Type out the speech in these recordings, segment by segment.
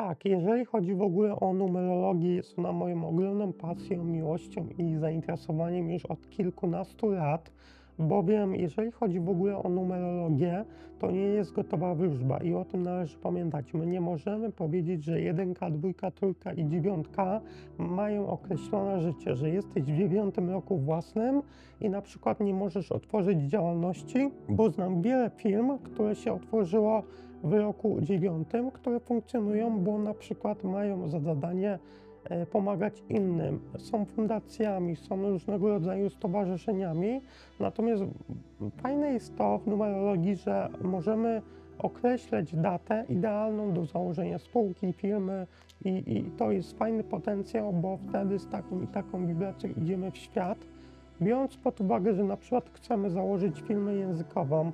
Tak, jeżeli chodzi w ogóle o numerologię, jest ona moją ogromną pasją, miłością i zainteresowaniem już od kilkunastu lat, bowiem jeżeli chodzi w ogóle o numerologię, to nie jest gotowa wróżba i o tym należy pamiętać. My nie możemy powiedzieć, że jedynka, dwójka, trójka i dziewiątka mają określone życie, że jesteś w dziewiątym roku własnym i na przykład nie możesz otworzyć działalności, bo znam wiele firm, które się otworzyło w roku dziewiątym, które funkcjonują, bo na przykład mają za zadanie pomagać innym. Są fundacjami, są różnego rodzaju stowarzyszeniami. Natomiast fajne jest to w numerologii, że możemy określać datę idealną do założenia spółki, firmy i, i to jest fajny potencjał, bo wtedy z taką i taką wibracją idziemy w świat. Biorąc pod uwagę, że na przykład chcemy założyć firmę językową, e,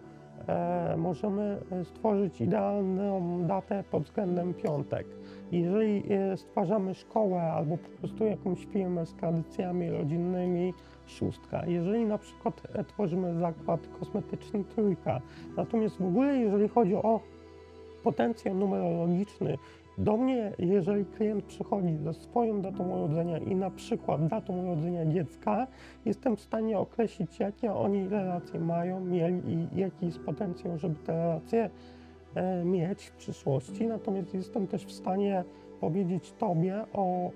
możemy e, stworzyć idealną datę pod względem piątek. Jeżeli e, stwarzamy szkołę albo po prostu jakąś firmę z tradycjami rodzinnymi, szóstka. Jeżeli na przykład e, tworzymy zakład kosmetyczny, trójka. Natomiast w ogóle jeżeli chodzi o potencjał numerologiczny, do mnie, jeżeli klient przychodzi ze swoją datą urodzenia i na przykład datą urodzenia dziecka, jestem w stanie określić, jakie oni relacje mają, mieli i jaki jest potencjał, żeby te relacje e, mieć w przyszłości. Natomiast jestem też w stanie powiedzieć Tobie o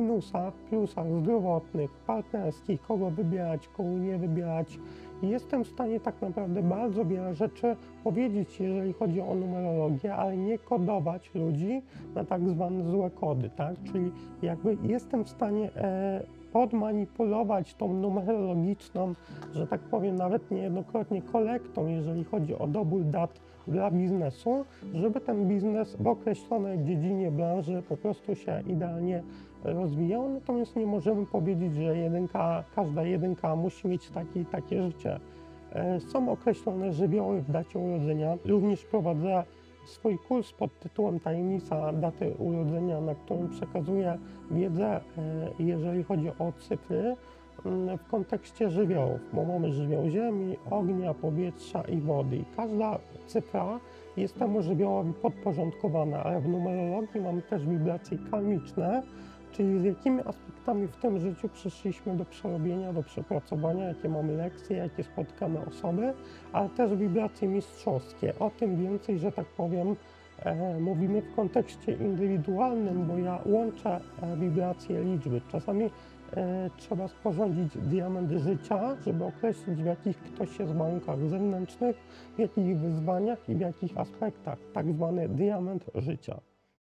minusach, plusach zdrowotnych, partnerskich, kogo wybierać, kogo nie wybierać. Jestem w stanie tak naprawdę bardzo wiele rzeczy powiedzieć, jeżeli chodzi o numerologię, ale nie kodować ludzi na tak zwane złe kody, tak? Czyli jakby jestem w stanie e, podmanipulować tą numerologiczną, że tak powiem, nawet niejednokrotnie kolektą, jeżeli chodzi o dobór dat dla biznesu, żeby ten biznes w określonej dziedzinie branży po prostu się idealnie rozwijał, natomiast nie możemy powiedzieć, że jedynka, każda jedynka musi mieć takie i takie życie. E, Są określone żywioły w dacie urodzenia. Również prowadzę swój kurs pod tytułem Tajemnica daty urodzenia, na którym przekazuję wiedzę, e, jeżeli chodzi o cyfry mm, w kontekście żywiołów, bo mamy żywioł ziemi, ognia, powietrza i wody. I każda cyfra jest temu żywiołowi podporządkowana, ale w numerologii mamy też wibracje kalmiczne, czyli z jakimi aspektami w tym życiu przyszliśmy do przerobienia, do przepracowania, jakie mamy lekcje, jakie spotykamy osoby, ale też wibracje mistrzowskie. O tym więcej, że tak powiem, e, mówimy w kontekście indywidualnym, bo ja łączę e, wibracje liczby. Czasami e, trzeba sporządzić diament życia, żeby określić w jakich ktoś jest warunkach zewnętrznych, w jakich wyzwaniach i w jakich aspektach, tak zwany diament życia.